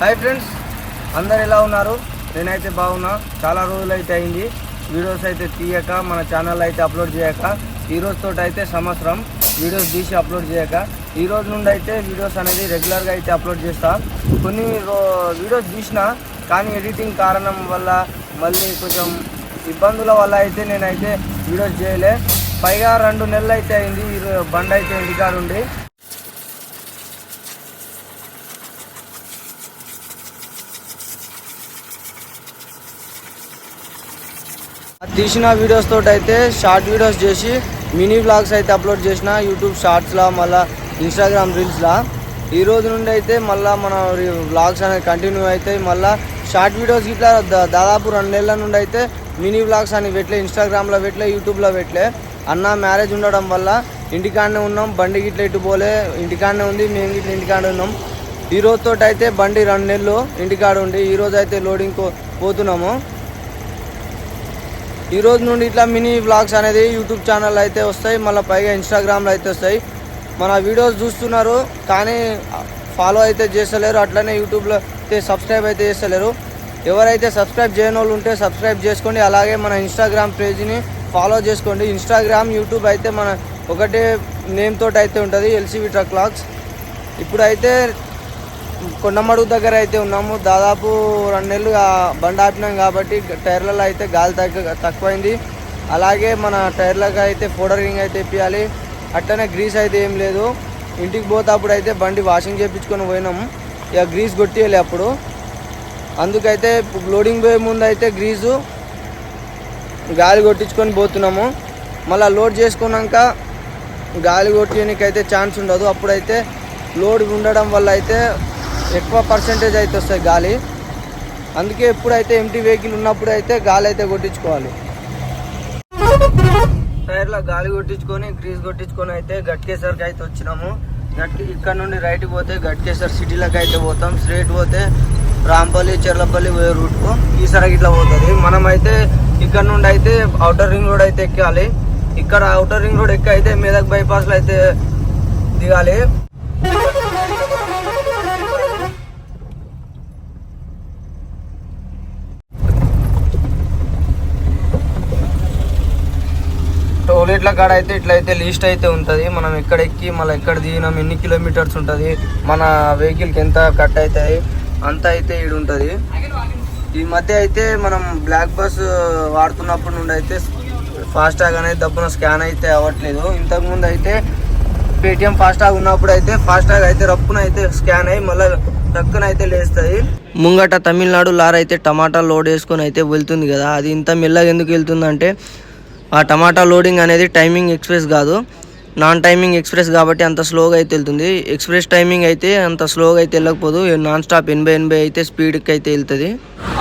Hi friends అందరు ఎలా ఉన్నారు? నేనైతే బాగున్నా. చాలా రోజులు అయితే అయింది. వీడియోస్ అయితే తీయక మన ఛానల్ అయితే అప్లోడ్ చేయక. ఈ అయితే సంవత్సరం. వీడియోస్ తీసి అప్లోడ్ చేయక. ఈ రోజు నుండి అయితే వీడియోస్ అనేది రెగ్యులర్గా అయితే అప్లోడ్ చేస్తా. కొన్ని రో వీడియోస్ తీసిన కానీ ఎడిటింగ్ కారణం వల్ల మళ్ళీ కొంచెం ఇబ్బందుల వల్ల అయితే నేనైతే వీడియోస్ చేయలే. పైగా రెండు నెలలు అయితే అయింది. ఈ రో- బండి అయితే ఇంటికాడ తీసిన వీడియోస్ తోటి అయితే షార్ట్ వీడియోస్ చేసి మినీ వ్లాగ్స్ అయితే అప్లోడ్ చేసిన యూట్యూబ్ షార్ట్స్లా మళ్ళీ ఇన్స్టాగ్రామ్ రీల్స్లా ఈ రోజు నుండి అయితే మళ్ళీ మన వ్లాగ్స్ అనేది కంటిన్యూ అవుతాయి. మళ్ళీ షార్ట్ వీడియోస్ ఇట్లా దాదాపు రెండు నెలల నుండి అయితే మినీ వ్లాగ్స్ అని పెట్టలే ఇన్స్టాగ్రామ్లో పెట్టలే యూట్యూబ్లో పెట్టలే. అన్న మ్యారేజ్ ఉండడం వల్ల ఇంటికాడనే ఉన్నాం బండి గిట్ల ఇటు పోలే ఇంటికాడనే ఉంది మేము గిట్ల ఇంటికాడ ఉన్నాం. ఈ రోజుతో అయితే బండి రెండు నెలలు ఇంటికాడ ఉండి ఈరోజు అయితే లోడింగ్ కో- పోతున్నాము. ఈ రోజు నుండి ఇట్లా మినీ వ్లాగ్స్ అనేది యూట్యూబ్ ఛానల్ అయితే వస్తాయి మళ్ళీ పైగా ఇన్స్టాగ్రామ్లో అయితే వస్తాయి. మన వీడియోస్ చూస్తున్నారు కానీ ఫాలో అయితే చేస్తలేరు అట్లనే యూట్యూబ్లో అయితే సబ్స్క్రైబ్ అయితే చేస్తలేరు. ఎవరైతే సబ్స్క్రైబ్ చేయని వాళ్ళు ఉంటే సబ్స్క్రైబ్ చేసుకోండి అలాగే మన ఇన్స్టాగ్రామ్ పేజ్ని ఫాలో చేసుకోండి. ఇన్స్టాగ్రామ్ యూట్యూబ్ అయితే మన ఒకటే నేమ్ తోటి అయితే ఉంటుంది ఎల్సీవి ట్రక్ లాగ్స్ ఇప్పుడైతే కొండమడుగు దగ్గర అయితే ఉన్నాము. దాదాపు రెండు నెలలు బండి ఆపినాం కాబట్టి టైర్లలో అయితే గాలి తగ్గ తక్కువైంది. అలాగే మన టైర్లకు అయితే ఫోడరింగ్ అయితే ఇప్పించాలి అట్లనే గ్రీస్ అయితే ఏం లేదు. ఇంటికి పోతేప్పుడు అయితే బండి వాషింగ్ చేయించుకొని పోయినాము ఇక గ్రీస్ కొట్టియాలి అప్పుడు. అందుకైతే లోడింగ్ పోయే ముందు అయితే గ్రీజు గాలి కొట్టించుకొని పోతున్నాము. మళ్ళీ లోడ్ చేసుకున్నాక గాలి కొట్టడానికి అయితే ఛాన్స్ ఉండదు. అప్పుడైతే లోడ్ ఉండడం వల్ల అయితే ఎక్కువ పర్సంటేజ్ అయితే వస్తాయి గాలి. అందుకే ఎప్పుడైతే ఎంటీ వెహికల్ ఉన్నప్పుడు అయితే గాలి అయితే కొట్టించుకోవాలి. టైర్లో గాలి కొట్టించుకొని గ్రీజ్ కొట్టించుకొని అయితే గట్కేసర్కి అయితే వచ్చినాము. గట్కి ఇక్కడ నుండి రైట్కి పోతే గట్కేసర్ సిటీలోకి అయితే పోతాం. స్ట్రేట్ పోతే రాంపల్లి చెర్లపల్లి పోయే రూట్కు ఈసారి ఇట్లా పోతుంది. మనం అయితే ఇక్కడ నుండి అయితే అవుటర్ రింగ్ రోడ్ అయితే ఎక్కాలి. ఇక్కడ అవుటర్ రింగ్ రోడ్ ఎక్కి అయితే మెదక్ బైపాస్లో అయితే దిగాలి. టోలేట్ల కాడ అయితే ఇట్లయితే లిస్ట్ అయితే ఉంటుంది. మనం ఎక్కడ ఎక్కి మళ్ళీ ఎక్కడ దిగినాం ఎన్ని కిలోమీటర్స్ ఉంటుంది మన వెహికల్కి ఎంత కట్ అవుతాయి అంత అయితే ఈడు ఉంటుంది. ఈ మధ్య అయితే మనం బ్లాక్ బస్ వాడుతున్నప్పటి నుండి అయితే ఫాస్టాగ్ అనేది దప్పున స్కాన్ అయితే అవ్వట్లేదు. ఇంతకుముందు అయితే పేటిఎం ఫాస్టాగ్ ఉన్నప్పుడు అయితే ఫాస్టాగ్ అయితే రప్పున అయితే స్కాన్ అయ్యి మళ్ళీ టక్కున అయితే లేస్తుంది ముంగట తమిళనాడు లార్ అయితే టమాటా లోడ్ వేసుకొని అయితే వెళ్తుంది కదా. అది ఇంత మెల్లగా ఎందుకు వెళ్తుందంటే ఆ టమాటా లోడింగ్ అనేది టైమింగ్ ఎక్స్ప్రెస్ కాదు. నాన్ టైమింగ్ ఎక్స్ప్రెస్ కాబట్టి అంత స్లోగా అయితే వెళ్తుంది. ఎక్స్ప్రెస్ టైమింగ్ అయితే అంత స్లోగా అయితే వెళ్ళకపోదు. నాన్ స్టాప్ ఎనభై ఎనభై అయితే స్పీడ్కి అయితే వెళ్తుంది.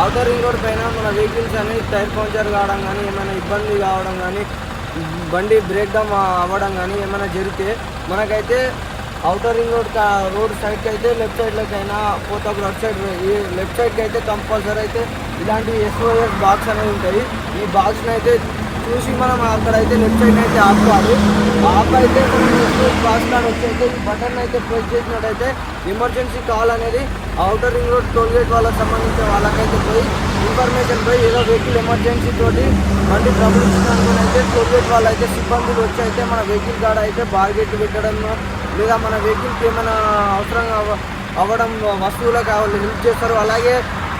అవుటర్ రింగ్ రోడ్ పైన మన వెహికల్స్ అనేది టైర్ పంచర్ కావడం కానీ ఏమైనా ఇబ్బంది కావడం కానీ బండి బ్రేక్ డౌన్ అవ్వడం కానీ ఏమైనా జరిగితే మనకైతే అవుటర్ రింగ్ రోడ్ రోడ్ సైడ్కి అయితే లెఫ్ట్ సైడ్లోకి అయినా పోతాప్పుడు లెఫ్ట్ సైడ్ ఈ లెఫ్ట్ సైడ్కి అయితే కంపల్సరీ అయితే ఇలాంటి ఎస్ఓఎస్ బాక్స్ అనేవి ఉంటాయి. ఈ బాక్స్ని అయితే చూసి మనం అక్కడైతే లెఫ్ట్ సైడ్ అయితే ఆపుకోవాలి ఆప్ అయితే మనం ఎస్ఓఎస్ బాక్స్ వచ్చి అయితే ఈ బటన్ అయితే ప్రెస్ చేసినట్టయితే ఎమర్జెన్సీ కాల్ అనేది outer ring road toll gate వాళ్ళకి సంబంధించిన వాళ్ళకైతే పోయి ఇన్ఫర్మేషన్ పోయి ఏదో వెహికల్ ఎమర్జెన్సీ తోటి బండి ట్రబుల్ ఇచ్చినందుకు అయితే టోల్ గేట్ వాళ్ళు అయితే సిబ్బందులు వచ్చి అయితే మన వెహికల్ కాడ అయితే బార్గెట్ పెట్టడం లేదా మన వెహికల్కి ఏమైనా అవసరం అవ్వడం వస్తువులకు వాళ్ళు హెల్ప్ చేస్తారు. అలాగే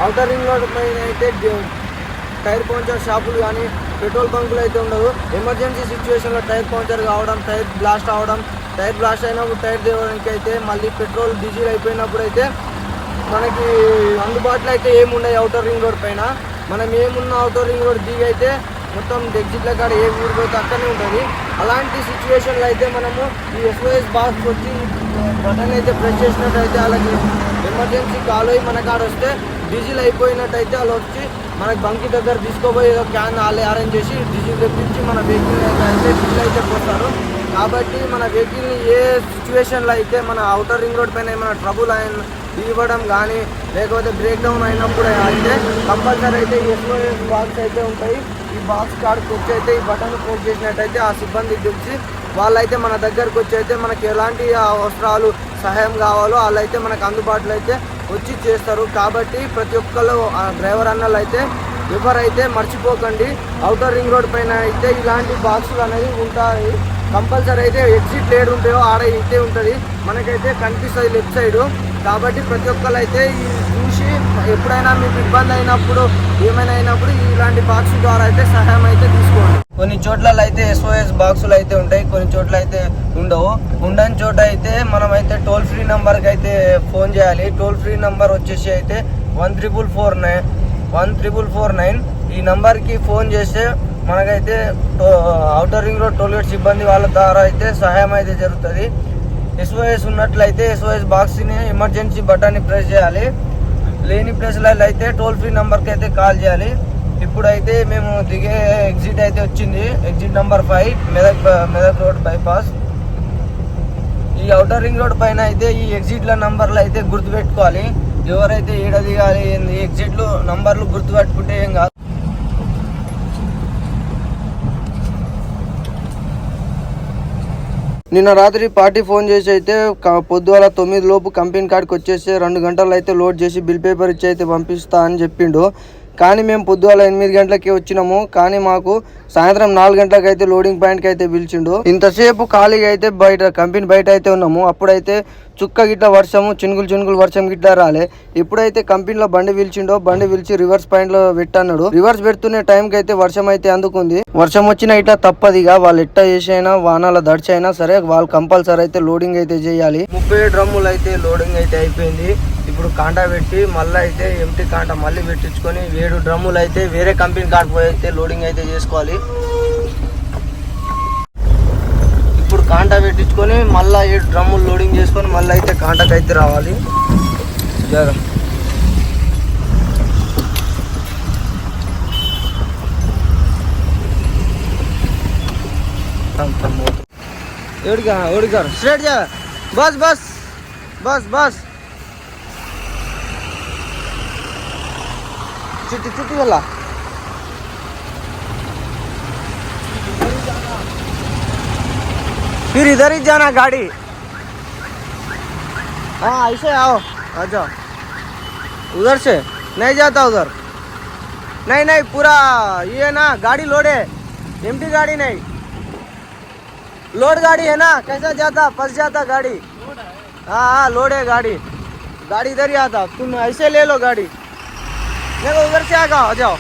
అవుటర్ రింగ్ రోడ్ పైన అయితే టైర్ పంచర్ షాపులు కానీ పెట్రోల్ బంకులు అయితే ఉండవు. ఎమర్జెన్సీ సిచ్యువేషన్లో టైర్ పంచర్ కావడం టైర్ బ్లాస్ట్ అవ్వడం టైర్ బ్లాస్ట్ అయినప్పుడు టైర్ దేవడానికి అయితే మళ్ళీ పెట్రోల్ డీజిల్ అయిపోయినప్పుడు అయితే మనకి అందుబాటులో అయితే ఏమున్నాయి అవుటర్ రింగ్ రోడ్ పైన. మనం ఏమున్న అవుటర్ రింగ్ రోడ్ దిగి అయితే మొత్తం ఎగ్జిట్ల కాడ ఏ ఊరు పోతే అక్కడనే ఉంటుంది. అలాంటి సిచ్యువేషన్లో అయితే మనము ఈ ఎస్ఓఎస్ బాక్స్ వచ్చి బటన్ అయితే ప్రెస్ చేసినట్టయితే వాళ్ళకి ఎమర్జెన్సీ కాల్ అయ్యి మన కాడ వస్తే డీజిల్ అయిపోయినట్టయితే వాళ్ళు వచ్చి మనకి బంకి దగ్గర తీసుకోపోయి ఏదో క్యాన్ వాళ్ళే అరేంజ్ చేసి డీజిల్ తెప్పించి మన వెహికల్ అయితే డీజిల్ అయితే పోతారు కాబట్టి మన వెహికల్ని ఏ సిచ్యువేషన్లో అయితే మన అవుటర్ రింగ్ రోడ్ పైన ఏమైనా ట్రబుల్ అయిన ఇవ్వడం కానీ లేకపోతే బ్రేక్ డౌన్ అయినప్పుడు అయితే కంపల్సరీ అయితే ఎస్ఓఎస్ బాక్స్ అయితే ఉంటాయి. ఈ బాక్స్ కార్డ్ వచ్చి అయితే ఈ బటన్ ప్రెస్ చేసినట్టయితే ఆ సిబ్బంది తెలిసి వాళ్ళైతే మన దగ్గరకు వచ్చి అయితే మనకి ఎలాంటి అవసరాలు సహాయం కావాలో వాళ్ళైతే మనకు అందుబాటులో అయితే వచ్చి చేస్తారు. కాబట్టి ప్రతి ఒక్కరు ఆ డ్రైవర్ అన్నలు అయితే ఎవరైతే మర్చిపోకండి అవుటర్ రింగ్ రోడ్ పైన అయితే ఇలాంటి బాక్సులు అనేవి ఉంటాయి. కంపల్సరీ అయితే ఎగ్జిట్ ఏడు ఉంటాయో ఆడ అయితే ఉంటుంది. మనకైతే కనిపిస్తుంది లెఫ్ట్ సైడ్. కాబట్టి ప్రతి ఒక్కరు అయితే ఈ ఎప్పుడైనా మీకు ఇబ్బంది అయినప్పుడు ఏమైనా అయినప్పుడు ఇలాంటి బాక్స్ ద్వారా అయితే సహాయం అయితే తీసుకోండి. కొన్ని చోట్ల అయితే ఎస్ఓఎస్ బాక్సులు అయితే ఉంటాయి కొన్ని చోట్ల అయితే ఉండవు. ఉండని చోట అయితే మనం అయితే టోల్ ఫ్రీ నెంబర్కి అయితే ఫోన్ చేయాలి. టోల్ ఫ్రీ నంబర్ వచ్చేసి అయితే one triple four nine one triple four nine ఈ నెంబర్కి ఫోన్ చేస్తే మనకైతే outer ring road toll gate సిబ్బంది వాళ్ళ ద్వారా అయితే సహాయం అయితే జరుగుతుంది. ఎస్ఓఎస్ ఉన్నట్లయితే ఎస్ఓఎస్ బాక్స్ని ఎమర్జెన్సీ బటన్ని ప్రెస్ చేయాలి. లేని ప్లేస్లలో అయితే టోల్ ఫ్రీ నెంబర్కి అయితే కాల్ చేయాలి. ఇప్పుడైతే మేము దిగే ఎగ్జిట్ అయితే వచ్చింది. Exit number five Medak Medak road bypass ఈ అవుటర్ రింగ్ రోడ్ పైన అయితే ఈ ఎగ్జిట్ల నంబర్లు అయితే గుర్తుపెట్టుకోవాలి. ఎవరైతే ఈడ దిగాలి ఏంది ఎగ్జిట్లు నంబర్లు గుర్తుపెట్టుకుంటే ఏం కాదు. నిన్న రాత్రి పార్టీ ఫోన్ చేసి అయితే క- పొద్దుగల తొమ్మిది లోపు కంపెనీ కాడికి వచ్చేసి రెండు గంటలు అయితే లోడ్ చేసి బిల్ పేపర్ ఇచ్చి అయితే పంపిస్తా అని చెప్పిండు. కానీ మేము పొద్దుగాల ఎనిమిది గంటలకి వచ్చినాము. కానీ మాకు సాయంత్రం నాలుగు గంటలకు అయితే లోడింగ్ పాయింట్కి అయితే పిలిచిండు. ఇంతసేపు ఖాళీగా అయితే బయట కంపెనీ బయట అయితే ఉన్నాము. అప్పుడైతే చుక్క గిట్ల వర్షము చినుకులు చినుకులు వర్షం గిట్ల రాలే. ఎప్పుడైతే కంపెనీలో బండి పిలిచిండో. బండి పిలిచి రివర్స్ పాయింట్లో పెట్టన్నాడు. రివర్స్ పెడుతున్న టైంకి అయితే వర్షం అయితే అందుకుంది. వర్షం వచ్చిన ఇట్లా తప్పదిగా వాళ్ళు ఎట్ట చేసైనా వానాల దడిచైనా సరే వాళ్ళు కంపల్సరీ అయితే లోడింగ్ అయితే చేయాలి. ముప్పై డ్రమ్ములు అయితే లోడింగ్ అయితే అయిపోయింది. ఇప్పుడు కాంటా పెట్టి మళ్ళీ అయితే ఎంటీ కాంటా మళ్ళీ పెట్టించుకొని ఏడు డ్రమ్ములు అయితే వేరే కంపెనీ కాడిపోయి అయితే లోడింగ్ అయితే చేసుకోవాలి. ఇప్పుడు కాంటా పెట్టించుకొని మళ్ళీ ఏడు డ్రమ్ములు లోడింగ్ చేసుకొని మళ్ళీ అయితే కాంటాకి అయితే రావాలి. జర ఏడుగా ఏడుగారు straight bus bus bus bus. चुट्टी चुट्टी वाला। फिर इधर ही जाना गाड़ी। हाँ ऐसे आओ। जाओ। उधर से। नहीं जाता उधर। नहीं नहीं, पूरा ये ना, गाड़ी लोड है। एमटी गाड़ी नहीं। लोड गाड़ी है ना, कैसा जाता, फंस जाता गाड़ी। हाँ हाँ लोड है गाड़ी। गाड़ी इधर ही आता। तुम ऐसे ले लो गाड़ी। నేను ఉదర్ ఆగా అజావ్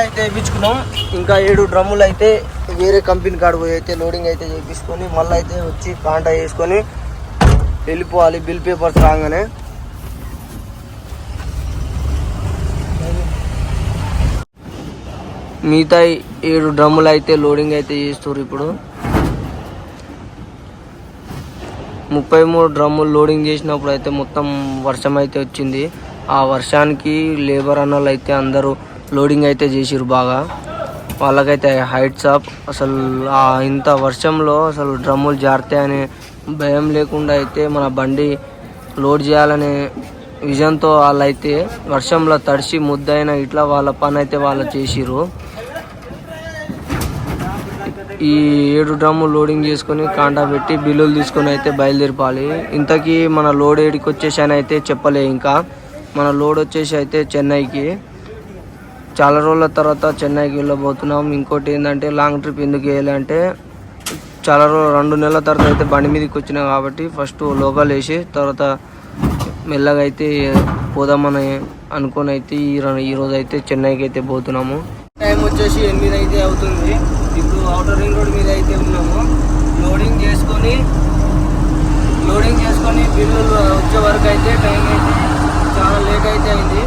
అయితే వేయించుకున్నాం ఇంకా ఏడు డ్రమ్ములు అయితే వేరే కంపెనీ కాడ పోయి అయితే లోడింగ్ అయితే చేయించుకొని మళ్ళీ అయితే వచ్చి కాంటాక్ట్ వేసుకొని వెళ్ళిపోవాలి. బిల్ పేపర్స్ రాగానే. మిగతా ఏడు డ్రమ్ములు అయితే లోడింగ్ అయితే చేస్తారు ఇప్పుడు. ముప్పై మూడు డ్రమ్ములు లోడింగ్ చేసినప్పుడు అయితే మొత్తం వర్షం అయితే వచ్చింది. ఆ వర్షానికి లేబర్ అన్నలు అయితే అందరూ లోడింగ్ అయితే చేసిరు బాగా. వాళ్ళకైతే హైట్స్ అప్ అసలు ఆ ఇంత వర్షంలో అసలు డ్రమ్ములు జారుతాయనే భయం లేకుండా అయితే మన బండి లోడ్ చేయాలనే విజన్తో వాళ్ళైతే వర్షంలో తడిసి ముద్దైన ఇట్లా వాళ్ళ పని అయితే వాళ్ళు చేసిరు ఈ ఏడు డ్రమ్ము లోడింగ్ చేసుకొని కాంటా పెట్టి బిల్లులు తీసుకొని అయితే బయలుదేరిపాలి ఇంతకీ మన లోడ్ ఏడికి వచ్చేసి అని అయితే చెప్పలే ఇంకా. మన లోడ్ వచ్చేసి అయితే చెన్నైకి. చాలా రోజుల తర్వాత చెన్నైకి వెళ్ళబోతున్నాం. ఇంకోటి ఏంటంటే లాంగ్ ట్రిప్ ఎందుకు వేయాలంటే చాలా రోజులు రెండు నెలల తర్వాత అయితే బండి మీదకి వచ్చినాం కాబట్టి ఫస్ట్ లోకల్ వేసి తర్వాత మెల్లగా అయితే పోదామని అనుకొని అయితే ఈ ఈరోజు ఈ అయితే చెన్నైకి అయితే పోతున్నాము. టైం వచ్చేసి ఎనిమిది అయితే అవుతుంది. ఇప్పుడు అవుటర్ రింగ్ రోడ్ మీద అయితే ఉన్నాము. లోడింగ్ చేసుకొని లోడింగ్ చేసుకొని బిల్లులు వచ్చే వరకు అయితే టైం అయితే చాలా లేట్ అయితే అయింది.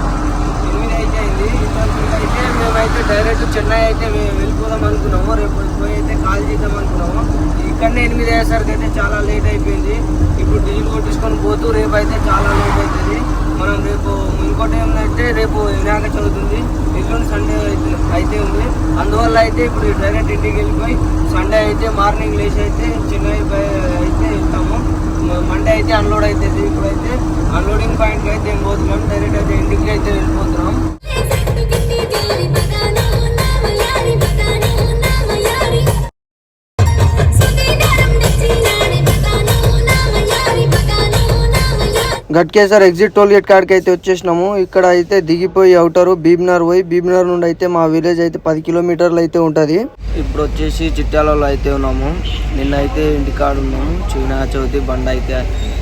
ఎనిమిది అయితే అయింది. ఇంతవరకు అయితే మేమైతే డైరెక్ట్ చెన్నై అయితే మేము వెళ్ళిపోదాం అనుకున్నాము. రేపు పోయి అయితే కాల్ చేద్దాం అనుకున్నాము. ఇక్కడనే ఎనిమిది అయ్యేసరికి అయితే చాలా లేట్ అయిపోయింది. ఇప్పుడు డీజిల్ కొట్టించుకొని పోతూ రేపు అయితే చాలా లేట్ అవుతుంది. మనం రేపు ఇంకోటి ఏంటంటే రేపు వినాయక చవితి ఉంది. ఎల్లుండి సండే అయితే అయితే ఉంది. అందువల్ల అయితే ఇప్పుడు డైరెక్ట్ ఇంటికి వెళ్ళిపోయి సండే అయితే మార్నింగ్ లేచి అయితే చెన్నై అయితే వెళ్తాము. మండే అయితే అన్లోడ్ అవుతుంది. ఇప్పుడైతే అన్లోడింగ్ పాయింట్కి అయితే ఏం పోతున్నాం. డైరెక్ట్ అయితే ఇంటికి అయితే వెళ్ళిపోతున్నాం. గట్కేసర్ ఎగ్జిట్ టోల్ గేట్ కాడికి అయితే వచ్చేసినాము. ఇక్కడ అయితే దిగిపోయి అవుతారు భీమ్నర్ పోయి. భీమ్నర్ నుండి అయితే మా విలేజ్ అయితే పది కిలోమీటర్లు అయితే ఉంటుంది. ఇప్పుడు వచ్చేసి చిట్యాలలో అయితే ఉన్నాము. నిన్న అయితే ఇంటికాడ ఉన్నాము. చీనా చవితి బండ అయితే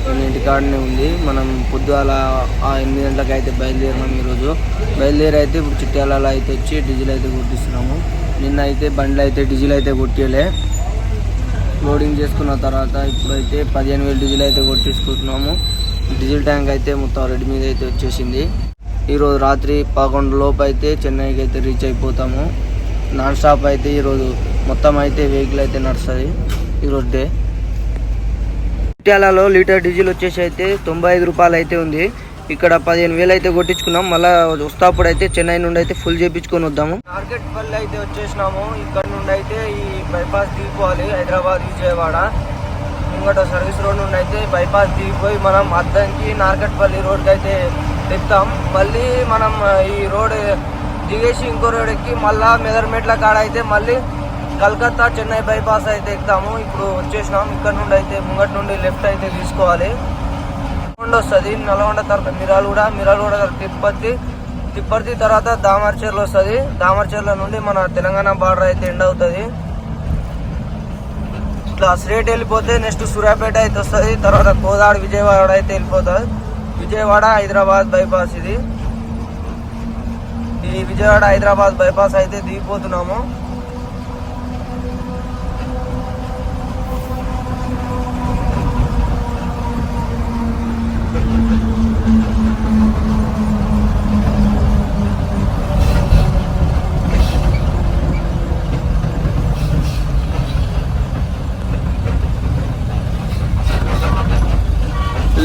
నిన్న ఇంటికాడనే ఉంది. మనం పొద్దుగాల ఆ ఎనిమిది గంటలకు అయితే బయలుదేరినాం ఈరోజు. బయలుదేరి అయితే ఇప్పుడు చిట్యాలలో అయితే వచ్చి డీజిల్ అయితే కొట్టిస్తున్నాము. నిన్న అయితే బండ్లు అయితే డీజిల్ అయితే కొట్టేలే లోడింగ్ చేసుకున్న తర్వాత ఇప్పుడైతే పదిహేను వేలు డీజిల్ అయితే కొట్టించుకుంటున్నాము. డీజిల్ ట్యాంక్ అయితే మొత్తం రెడీ మీద అయితే వచ్చేసింది. ఈరోజు రాత్రి పదకొండు లోపు అయితే చెన్నైకి అయితే రీచ్ అయిపోతాము. నాన్ స్టాప్ అయితే ఈరోజు మొత్తం అయితే వెహికల్ అయితే నడుస్తుంది. ఈరోజు డే. ఇటీవలలో లీటర్ డీజిల్ వచ్చేసి అయితే తొంభై ఐదు రూపాయలు అయితే ఉంది. ఇక్కడ పదిహేను వేలు అయితే కొట్టించుకున్నాం. మళ్ళీ వస్తాపుడు అయితే చెన్నై నుండి అయితే ఫుల్ చేయించుకొని వద్దాము. మార్కెట్ పల్లి అయితే వచ్చేసినాము. ఇక్కడ నుండి అయితే ఈ బైపాస్ దిగిపోవాలి. హైదరాబాద్ విజయవాడ. ముంగట సర్వీస్ రోడ్ నుండి అయితే బైపాస్ దిగిపోయి మనం అద్దంకి నార్కట్పల్లి రోడ్కి అయితే ఎక్కుతాం మళ్ళీ మనం ఈ రోడ్ దిగేసి ఇంకో రోడ్ ఎక్కి మళ్ళా మెదర్మెట్ల కాడ అయితే మళ్ళీ కలకత్తా చెన్నై బైపాస్ అయితే ఎక్కుతాము. ఇప్పుడు వచ్చేసినాం. ఇక్కడ నుండి అయితే ముంగట నుండి లెఫ్ట్ అయితే తీసుకోవాలి. నల్గొండ వస్తుంది. నల్గొండ తర్వాత మిరాలుగూడ మిరాలుగూడ తర్వాత తిప్పర్తి తిప్పర్తి తర్వాత దామర్చేర్లు వస్తుంది. దామర్చేర్ల నుండి మన తెలంగాణ బార్డర్ అయితే ఎండ్ అవుతుంది. ఇట్లా స్ట్రేట్ వెళ్ళిపోతే నెక్స్ట్ సూర్యాపేట అయితే వస్తుంది తర్వాత కోదాడ విజయవాడ అయితే వెళ్ళిపోతుంది విజయవాడ హైదరాబాద్ బైపాస్ ఇది. ఈ విజయవాడ హైదరాబాద్ బైపాస్ అయితే దిగిపోతున్నాము.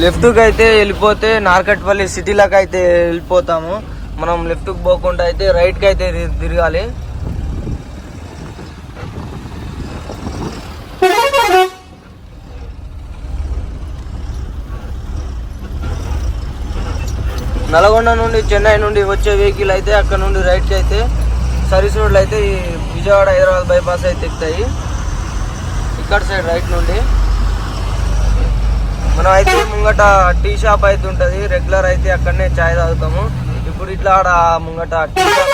లెఫ్ట్కి అయితే వెళ్ళిపోతే నార్కట్పల్లి సిటీలోకి అయితే వెళ్ళిపోతాము. మనం లెఫ్ట్కి పోకుండా అయితే రైట్కి అయితే తిరగాలి. నల్గొండ నుండి చెన్నై నుండి వచ్చే వెహికల్ అయితే అక్కడ నుండి రైట్కి అయితే సర్వీస్ రోడ్లు అయితే ఈ విజయవాడ హైదరాబాద్ బైపాస్ అయితే ఎక్కుతాయి. ఇక్కడ సైడ్ రైట్ నుండి. మనం అయితే ముంగట టీ షాప్ అయితే ఉంటుంది. రెగ్యులర్ అయితే అక్కడనే చాయ్ తాగుతాము. ఇప్పుడు ఇట్లా ఆడ ముంగట టీ షాప్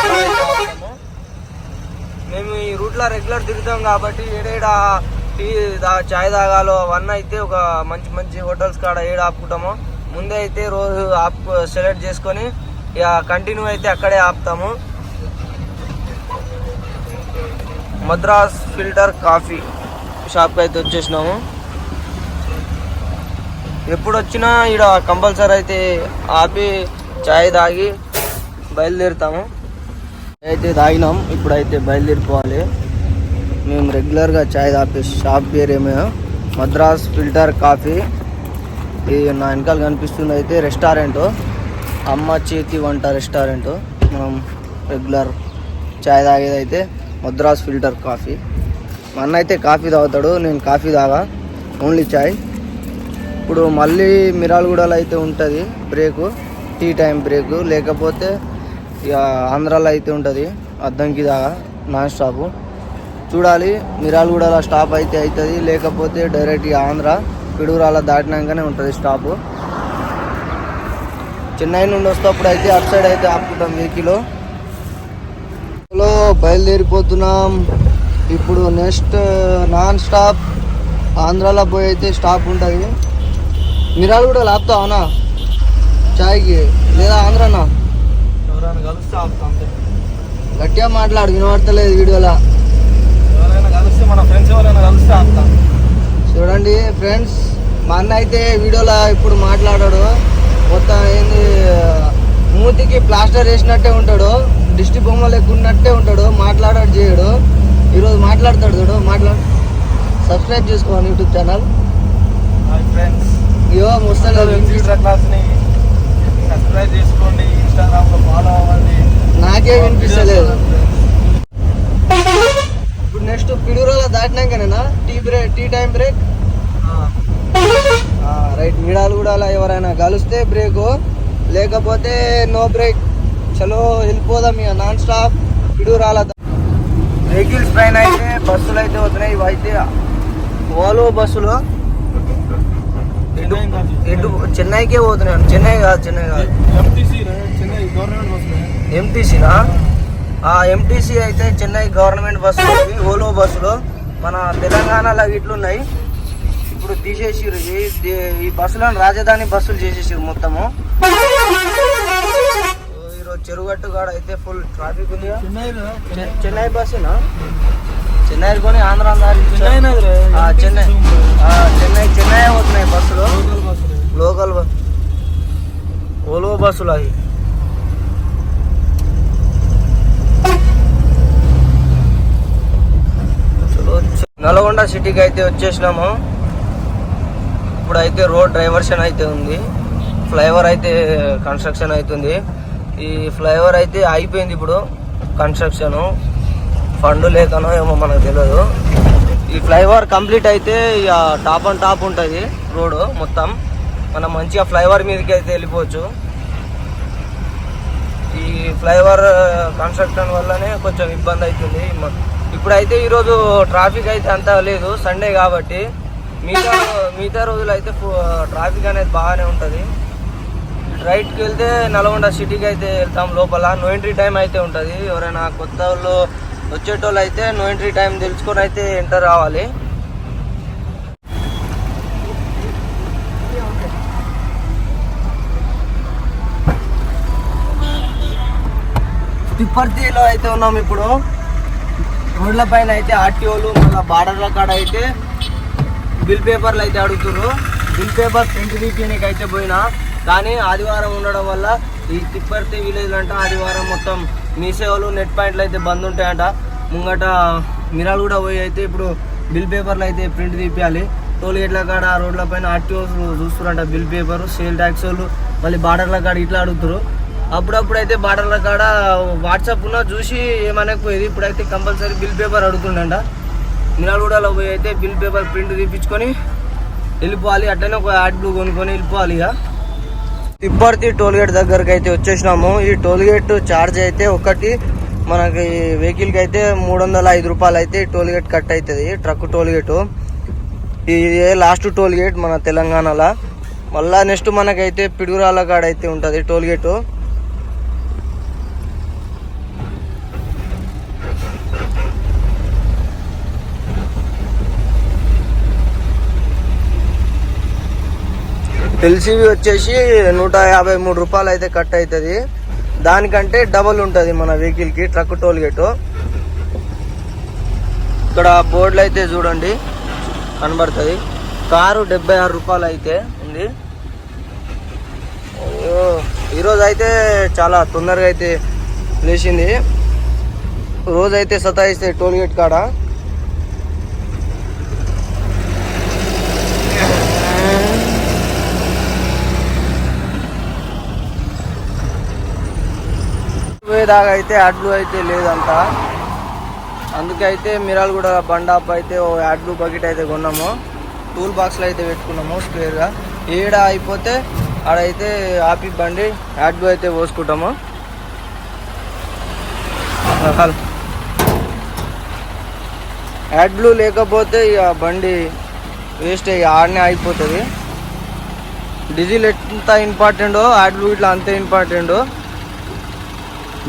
మేము ఈ రూట్లో రెగ్యులర్ తిరుగుతాం కాబట్టి ఏడేడ టీ దా చాయ్ తాగాలో అవన్నీ అయితే ఒక మంచి మంచి హోటల్స్ కాడ ఏడ ఆపుకుంటాము ముందే అయితే రోజు ఆపు సెలెక్ట్ చేసుకొని ఇక కంటిన్యూ అయితే అక్కడే ఆపుతాము. మద్రాస్ ఫిల్టర్ కాఫీ షాప్కి అయితే వచ్చేసినాము. ఎప్పుడు వచ్చినా ఈడ కంపల్సరీ అయితే ఆపి చాయ్ తాగి బయలుదేరుతాము. అయితే తాగినాం ఇప్పుడైతే బయలుదేరిపోవాలి. మేము రెగ్యులర్గా చాయ్ తాపే షాప్ పేరు మేము. Madras filter coffee. ఇది నా వెనకాల కనిపిస్తుంది అయితే రెస్టారెంట్. అమ్మ చేతి వంట రెస్టారెంట్. మనం రెగ్యులర్ చాయ్ తాగేది అయితే మద్రాస్ ఫిల్టర్ కాఫీ. మా అన్న అయితే కాఫీ తాగుతాడు నేను కాఫీ తాగా. ఓన్లీ చాయ్. ఇప్పుడు మళ్ళీ మిరాలగూడలో అయితే ఉంటుంది బ్రేకు టీ టైం బ్రేకు. లేకపోతే ఇక ఆంధ్రాలో అయితే ఉంటుంది అద్దంకి దాకా నాన్ స్టాప్. చూడాలి మిరాలగూడలో స్టాప్ అయితే అవుతుంది లేకపోతే డైరెక్ట్ ఆంధ్ర పిడుగురాల దాటినాకనే ఉంటుంది స్టాపు. చెన్నై నుండి వస్తేప్పుడు అయితే అటు సైడ్ అయితే ఆపుకుంటాం వెహికల్. బయలుదేరిపోతున్నాం. ఇప్పుడు నెక్స్ట్ నాన్ స్టాప్ ఆంధ్రాలో పోయి అయితే స్టాప్ ఉంటుంది. మిరాలు కూడా లాపుతావు అవునా? చాయ్కి లేదా ఆంధ్రానా? ఎవరైనా కలిస్తే ఆపుతాం అంతే. గట్టిగా మాట్లాడు వినబడతలేదు వీడియోలో. ఎవరైనా కలిస్తే మన ఫ్రెండ్స్ ఎవరైనా కలిస్తే ఆపుతాం. చూడండి ఫ్రెండ్స్ మా అన్న అయితే వీడియోలో ఇప్పుడు మాట్లాడాడు. మొత్తం ఏంది మూతికి ప్లాస్టర్ వేసినట్టే ఉంటాడు దిష్టి బొమ్మ లెక్క ఉన్నట్టే ఉంటాడు మాట్లాడాడు చేయడు. ఈరోజు మాట్లాడతాడు చూడు మాట్లాడు సబ్స్క్రైబ్ చేసుకోవాలి యూట్యూబ్ ఛానల్. ఫ్రెండ్స్. ఇయో ముస్తలేదు ఫ్యూచర్ క్లాస్ని సబ్స్క్రైబ్ చేసుకోండి ఇన్స్టాగ్రామ్లో ఫాలో అవ్వండి. నాకే వినిపిస్తలేదు. ఇప్పుడు next Piduguralla దాటినాకనేనా? Tea break tea time break? Right మిడాలు కూడా అలా ఎవరైనా కలిస్తే బ్రేక్ లేకపోతే నో బ్రేక్. చలో వెళ్ళిపోదాం ఇక నాన్ స్టాప్ పిడుగురాల వెహికల్స్ పైన అయితే బస్సులు అయితే వస్తున్నాయి అయితే ఓలో బస్సులు. ఇటు చెన్నైకే పోతున్నాను చెన్నై కాదు చెన్నై కాదు. ఎంటీసీనా ఆ ఎంటీసీ అయితే చెన్నై గవర్నమెంట్ బస్సులు ఇవి, ఓలో బస్సులు. మన తెలంగాణలో ఇట్లున్నాయి. ఇప్పుడు తీసేసిర్రు. ఈ ఈ బస్సులను రాజధాని బస్సులు చేసేసారు మొత్తము. ఈరోజు చెరుగట్టు కాడ అయితే ఫుల్ ట్రాఫిక్ ఉంది చెన్నై బస్సునా? చెన్నై కొని ఆంధ్ర చెన్నై Sulahi. నల్గొండ సిటీకి అయితే వచ్చేసినాము. ఇప్పుడైతే రోడ్ డైవర్షన్ అయితే ఉంది. ఫ్లైఓవర్ అయితే కన్స్ట్రక్షన్ అవుతుంది. ఈ ఫ్లైఓవర్ అయితే అయిపోయింది ఇప్పుడు కన్స్ట్రక్షన్. ఫండ్ లేకనో ఏమో మనకు తెలియదు. ఈ ఫ్లైఓవర్ కంప్లీట్ అయితే ఇక టాప్ అండ్ టాప్ ఉంటుంది రోడ్ మొత్తం. మనం మంచిగా ఫ్లైఓవర్ మీదకి అయితే వెళ్ళిపోవచ్చు. ఫ్లైఓవర్ కన్స్ట్రక్షన్ వల్లనే కొంచెం ఇబ్బంది అవుతుంది ఇప్పుడైతే ఈరోజు ట్రాఫిక్ అయితే అంత లేదు సండే కాబట్టి. మిగతా మిగతా రోజులు అయితే ట్రాఫిక్ అనేది బాగానే ఉంటుంది. రైట్కి వెళ్తే నల్గొండ సిటీకి అయితే వెళ్తాం లోపల. నో ఎంట్రీ టైం అయితే ఉంటుంది. ఎవరైనా కొత్త వాళ్ళు వచ్చేటోళ్ళు అయితే నో ఎంట్రీ టైం తెలుసుకొని అయితే ఎంటర్ రావాలి తిప్పర్తిలో అయితే ఉన్నాం ఇప్పుడు. రోడ్ల పైన అయితే ఆర్టీఓలు మళ్ళీ బార్డర్ల కాడ అయితే బిల్ పేపర్లు అయితే అడుగుతున్నారు బిల్ పేపర్ ప్రింట్ తీపియడానికి అయితే పోయినా కానీ ఆదివారం ఉండడం వల్ల ఈ తిప్పర్తి విలేజ్ అంట ఆదివారం మొత్తం మీ సేవలు నెట్ పాయింట్లు అయితే బంద్ ఉంటాయంట. ముంగట మిరాలు కూడా పోయి అయితే ఇప్పుడు బిల్ పేపర్లు అయితే ప్రింట్ తీపియాలి. టోల్గేట్ల కాడ రోడ్ల పైన ఆర్టీఓస్ చూస్తున్నారంట బిల్ పేపర్ సేల్ ట్యాక్స్ వాళ్ళు మళ్ళీ బార్డర్ల కాడ ఇట్లా అడుగుతారు అప్పుడప్పుడు అయితే బార్డర్ల కాడ వాట్సాప్లో ఉన్న చూసి ఏమనకపోయేది. ఇప్పుడైతే కంపల్సరీ బిల్ పేపర్ అడుగుతుండంట. మినాలగూడలో పోయి అయితే బిల్ పేపర్ ప్రింట్ తీపించుకొని వెళ్ళిపోవాలి. అట్లనే ఒక యాడ్ బ్లూ కొనుక్కొని వెళ్ళిపోవాలి ఇక. తిప్పర్తి టోల్గేట్ దగ్గరకు అయితే వచ్చేసినాము. ఈ టోల్గేట్ ఛార్జ్ అయితే ఒకటి మనకి వెహికల్కి అయితే మూడు వందల ఐదు రూపాయలు అయితే ఈ కట్ అవుతుంది ట్రక్ టోల్గేటు. ఇదే ఇది లాస్ట్ టోల్గేట్ మన తెలంగాణలో. మళ్ళీ నెక్స్ట్ మనకైతే పిడుగురాల కాడ అయితే ఉంటుంది టోల్గేటు. ఎల్సీవి వచ్చేసి నూట యాభై మూడు రూపాయలు అయితే కట్ అవుతుంది. దానికంటే డబల్ ఉంటుంది మన వెహికల్కి ట్రక్ టోల్ గేటు. ఇక్కడ బోర్డులు అయితే చూడండి కనబడుతుంది. కారు డెబ్బై ఆరు రూపాయలు అయితే ఉంది. అయ్యో, ఈరోజు అయితే చాలా తొందరగా అయితే లేచింది. రోజైతే సతాయిస్తే టోల్ గేట్ కాడ. పోయేదాకా అయితే అడ్లు అయితే లేదంట. అందుకే అయితే మిరాలు కూడా బండాప్ అయితే ఓ అడ్లు బకెట్ అయితే కొన్నాము. టూల్ బాక్స్లో అయితే పెట్టుకున్నాము స్క్వేర్గా. ఏడ అయిపోతే ఆడైతే ఆపి బండి అడ్లు అయితే పోసుకుంటాము. హల్. యాడ్ బ్లూ లేకపోతే ఇక బండి వేస్ట్ అయ్యి ఆడనే అయిపోతుంది డీజిల్ ఎంత ఇంపార్టెంటో యాడ్ బ్లూ ఇట్లా అంతే ఇంపార్టెంటో.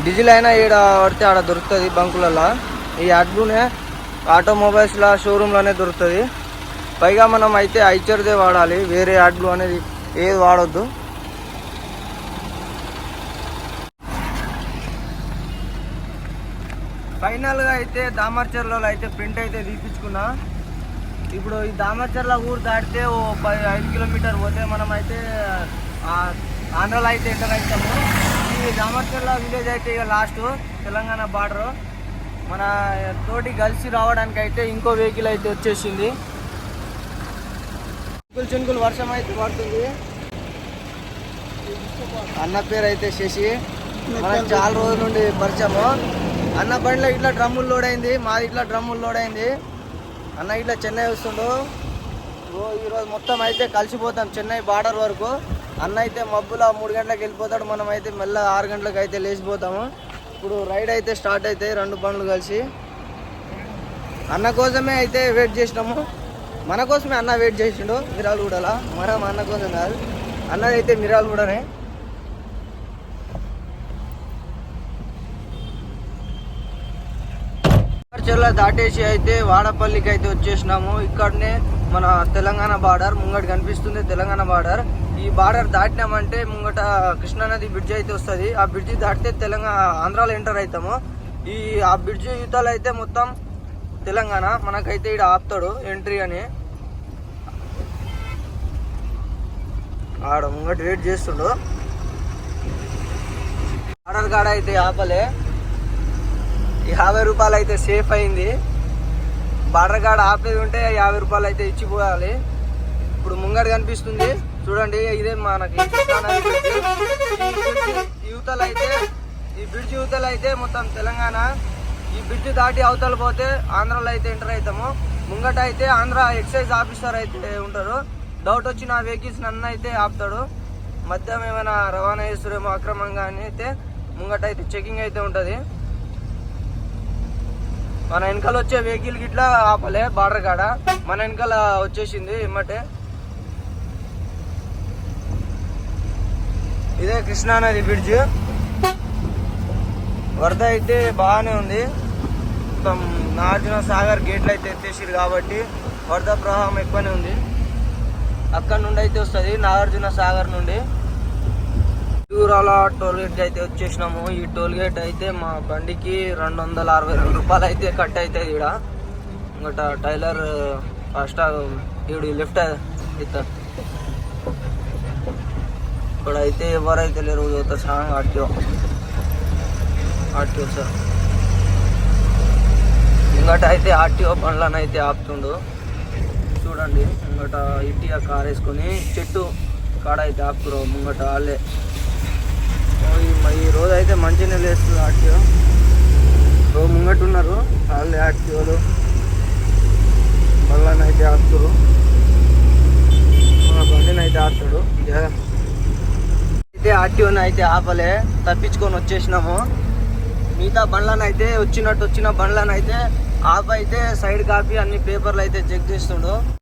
డీజిల్ అయినా ఈడ పడితే ఆడ దొరుకుతుంది బంకులలో ఈ అడ్డునే ఆటోమొబైల్స్లో షోరూంలోనే దొరుకుతుంది. పైగా మనం అయితే ఐచర్దే వాడాలి వేరే అడ్లు అనేది ఏది వాడొద్దు. ఫైనల్గా అయితే దామర్చర్లో అయితే ప్రింట్ అయితే తీపించుకున్నా ఇప్పుడు ఈ దామర్చర్ల ఊరు దాటితే ఓ పది ఐదు కిలోమీటర్ పోతే మనం అయితే ఆంధ్రాలో అయితే ఎంటర్ అవుతాము. దామర్చర్ల విలేజ్ అయితే ఇక లాస్ట్ తెలంగాణ బార్డర్ మన తోటి కలిసి రావడానికి అయితే ఇంకో వెహికల్ అయితే వచ్చేసింది. చినుకులు చినుకులు వర్షం అయితే పడుతుంది. అన్న పేరు అయితే శశి. మనకు చాలా రోజుల నుండి పరిచయము. అన్న బండిలో ఇట్లా డ్రమ్ములు లోడ్ అయింది. మాది ఇట్లా డ్రమ్ములు లోడ్ అయింది. అన్న ఇట్లా చెన్నై వస్తుండు. ఈరోజు మొత్తం అయితే కలిసిపోతాం చెన్నై బార్డర్ వరకు. అన్న అయితే మబ్బులో మూడు గంటలకు వెళ్ళిపోతాడు. మనం అయితే మెల్ల ఆరు గంటలకు అయితే లేచిపోతాము. ఇప్పుడు రైడ్ అయితే స్టార్ట్ అవుతాయి. రెండు పనులు కలిసి. అన్న కోసమే అయితే వెయిట్ చేసినాము. మన కోసమే అన్న వెయిట్ చేసిండు. మిరాలు కూడా మన అన్న కోసం కాదు. అన్నదైతే మిరాలు కూడానే. చెర్ల దాటేసి అయితే వాడపల్లికి అయితే వచ్చేసినాము. ఇక్కడనే మన తెలంగాణ బార్డర్ ముంగట కనిపిస్తుంది తెలంగాణ బార్డర్. ఈ బార్డర్ దాటినామంటే ముంగట కృష్ణానది బ్రిడ్జ్ అయితే వస్తుంది. ఆ బ్రిడ్జి దాటితే తెలంగాణ ఆంధ్రాలో ఎంటర్ అవుతాము ఈ ఆ బ్రిడ్జి యువతలు అయితే మొత్తం తెలంగాణ మనకైతే ఇక్కడ ఆపుతాడు ఎంట్రీ అని. ఆడ ముంగట వెయిట్ చేస్తుండు. బార్డర్ కాడ అయితే ఆపలే. యాభై రూపాయలు అయితే సేఫ్ అయింది. బార్డర్ కార్డ్ ఆపేది ఉంటే యాభై రూపాయలు అయితే ఇచ్చిపోవాలి ఇప్పుడు ముంగట కనిపిస్తుంది. చూడండి ఇదే మనకి ఈ బ్రిడ్జ్ యువతలు అయితే ఈ బ్రిడ్జ్ యువతలు అయితే మొత్తం తెలంగాణ. ఈ బ్రిడ్జ్ దాటి అవతల పోతే ఆంధ్రాలో అయితే ఎంటర్ అవుతాము. ముంగట అయితే ఆంధ్ర ఎక్సైజ్ ఆఫీసర్ అయితే ఉంటారు. డౌట్ వచ్చిన వెహికల్స్ నన్ను అయితే ఆపుతాడు. మద్యం ఏమైనా రవాణా చేస్తారేమో అక్రమంగా అని అయితే ముంగట అయితే చెకింగ్ అయితే ఉంటుంది. మన వెనకాల వచ్చే వెహికల్ గిట్లా ఆపలే బార్డర్ కాడ. మన వెనకాల వచ్చేసింది ఇమ్మటే ఇదే కృష్ణానది బ్రిడ్జ్ వరద అయితే బాగానే ఉంది. మొత్తం నాగార్జున సాగర్ గేట్లు అయితే ఎత్తేసారు కాబట్టి వరద ప్రవాహం ఎక్కువనే ఉంది. అక్కడ నుండి అయితే వస్తుంది నాగార్జున సాగర్ నుండి. దూరాల టోల్ గేట్ అయితే వచ్చేసినాము. ఈ టోల్ గేట్ అయితే మా బండికి రెండు వందల అరవై రెండు రూపాయలు అయితే కట్ అవుతుంది ఇక్కడ ఇంకట టైలర్ ఫస్ట్ ఈడు లెఫ్ట్ ఇస్తాడు ఇక్కడ అయితే ఎవరైతే లేరు చూస్తారు సాంగ్ ఆర్టీఓ. RTO sir. ఇంకట అయితే ఆర్టీఓ బండ్లను అయితే ఆపుతుండు. చూడండి ఇంకట ఇటీఆ కార్ వేసుకొని చెట్టు కాడ అయితే ఆపుతురు ముంగట వాళ్ళే. ఈ రోజు అయితే మంచిగానే లేస్తుంది ఆర్టీఓ. రో ముంగట ఉన్నారు వాళ్ళే ఆర్టీఓలు. బండ్లను అయితే ఆపుతురు మా బండిని అయితే అయితే ఆర్టీఓని అయితే ఆపలే తప్పించుకొని వచ్చేసినాము. మిగతా బండ్లను అయితే వచ్చినట్టు వచ్చిన బండ్లను అయితే ఆప్ అయితే సైడ్ కాపీ అన్ని పేపర్లు అయితే చెక్ చేస్తుండు.